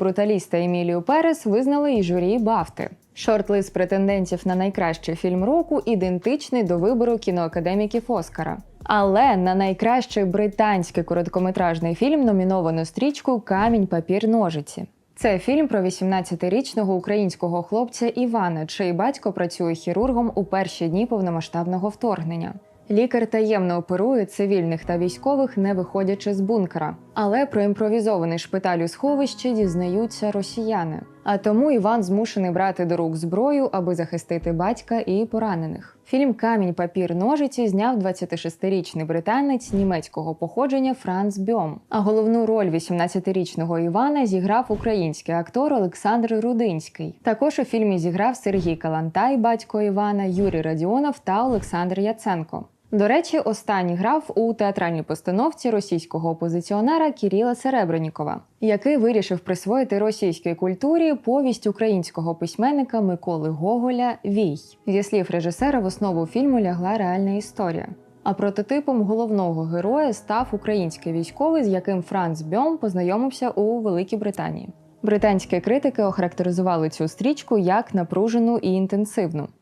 Бруталіста Емілію Перес визнали і журі Бафти. Шорт-лист претендентів на найкращий фільм року ідентичний до вибору кіноакадеміків Оскара. Але на найкращий британський короткометражний фільм номіновано стрічку Камінь, папір, ножиці. Це фільм про 18-річного українського хлопця Івана, чий батько працює хірургом у перші дні повномасштабного вторгнення. Лікар таємно оперує цивільних та військових, не виходячи з бункера. Але про імпровізований шпиталь у сховищі дізнаються росіяни. А тому Іван змушений брати до рук зброю, аби захистити батька і поранених. Фільм Камінь, папір, ножиці зняв 26-річний британець німецького походження Франц Бьом. А головну роль 18-річного Івана зіграв український актор Олександр Рудинський. Також у фільмі зіграв Сергій Калантай, батько Івана, Юрій Радіонов та Олександр Яценко. До речі, останній грав у театральній постановці російського опозиціонера Кіріла Серебренікова, який вирішив присвоїти російській культурі повість українського письменника Миколи Гоголя Вій. Зі слів режисера, в основу фільму лягла реальна історія. А прототипом головного героя став український військовий, з яким Франц Бьом познайомився у Великій Британії. Британські критики охарактеризували цю стрічку як напружену і інтенсивну.